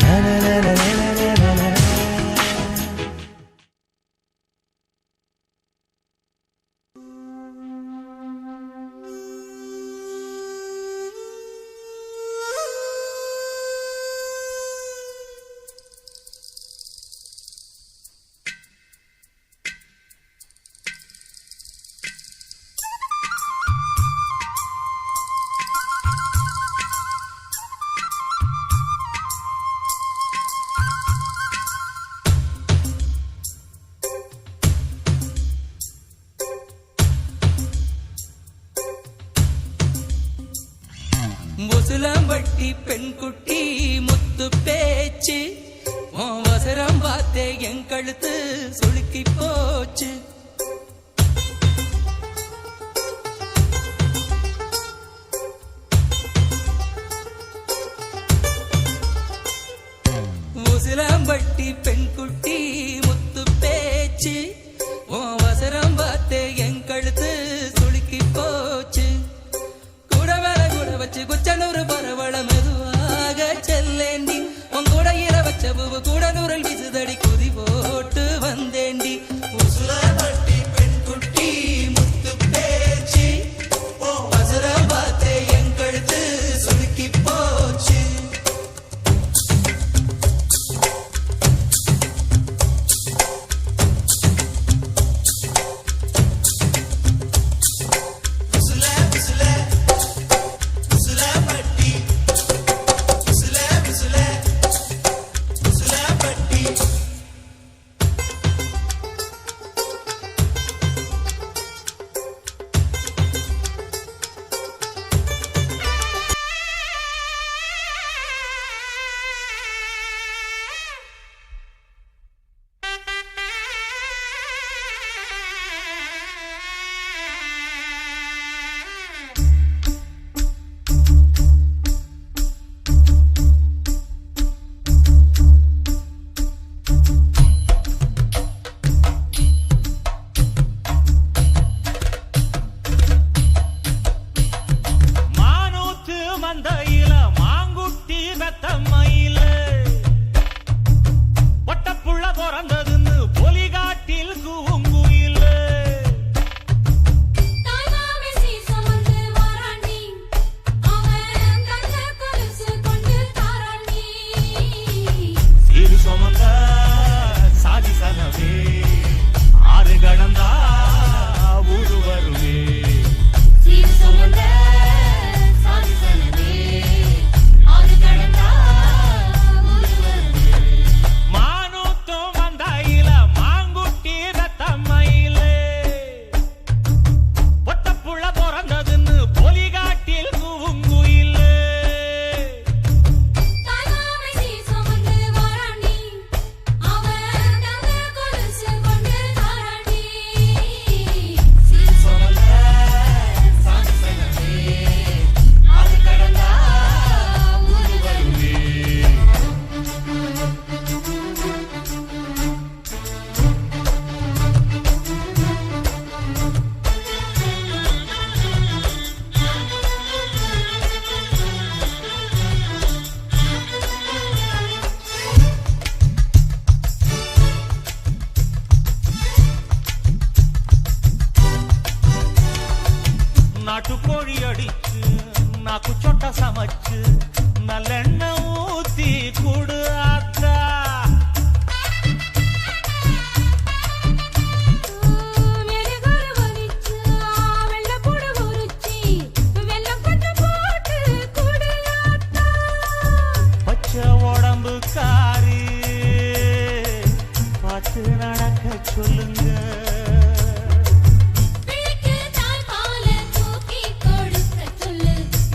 la la குட்டி பெண் குட்டி முத்து பேச்சு. வசரம் பார்த்தே என் கழுத்து சுளுக்கி போச்சு.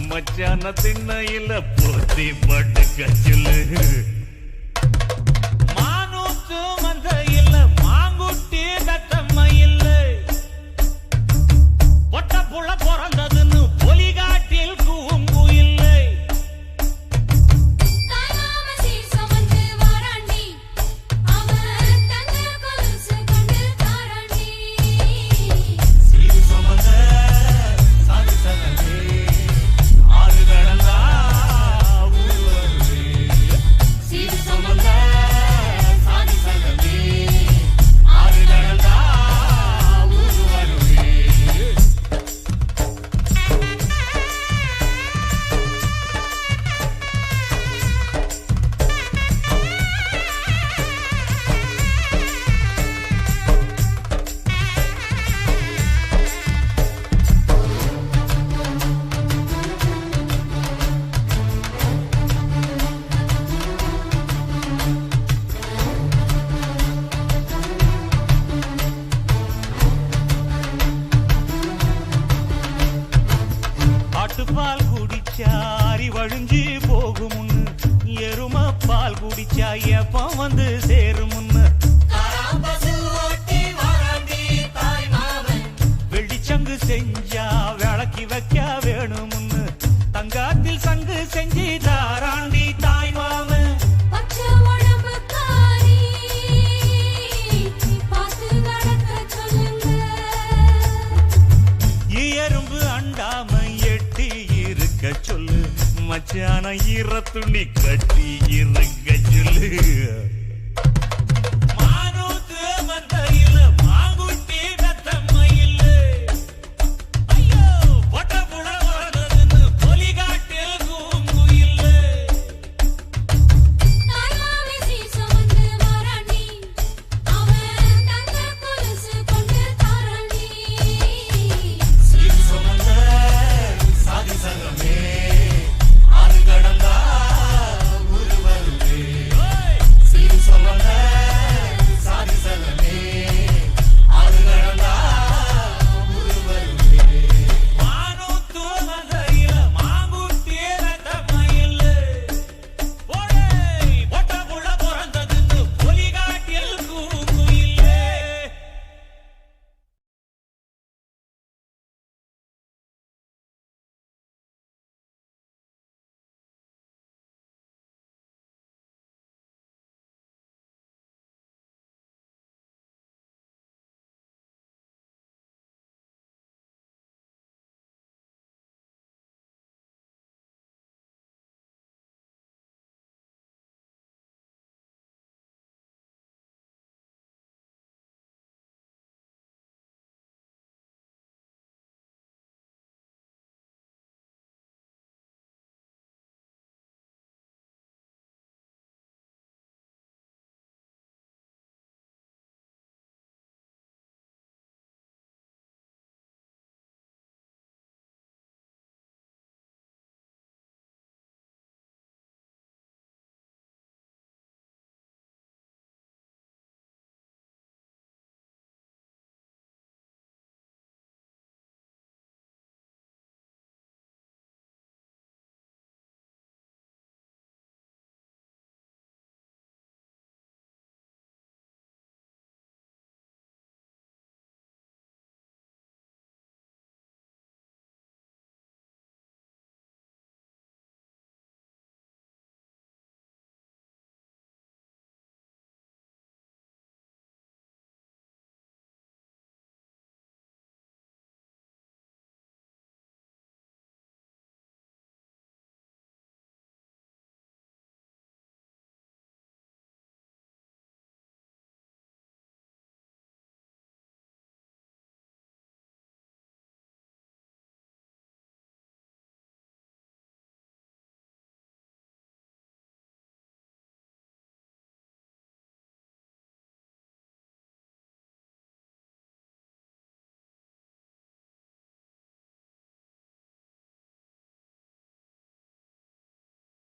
மச்சான திண்ணையில போத்தி படுக்க சொல்லு எப்ப வந்து சேரும் முன்னு? வெள்ளிச்சங்கு செஞ்சா விளக்கி வைக்க வேணும்னு தங்காத்தில் சங்கு செஞ்சு தாராண்டி தாய் மாமன் எறும்பு அண்டாம எட்டி இருக்க சொல்லு. மச்சான ஈர துணி கட்டி இருக்க சொல்லு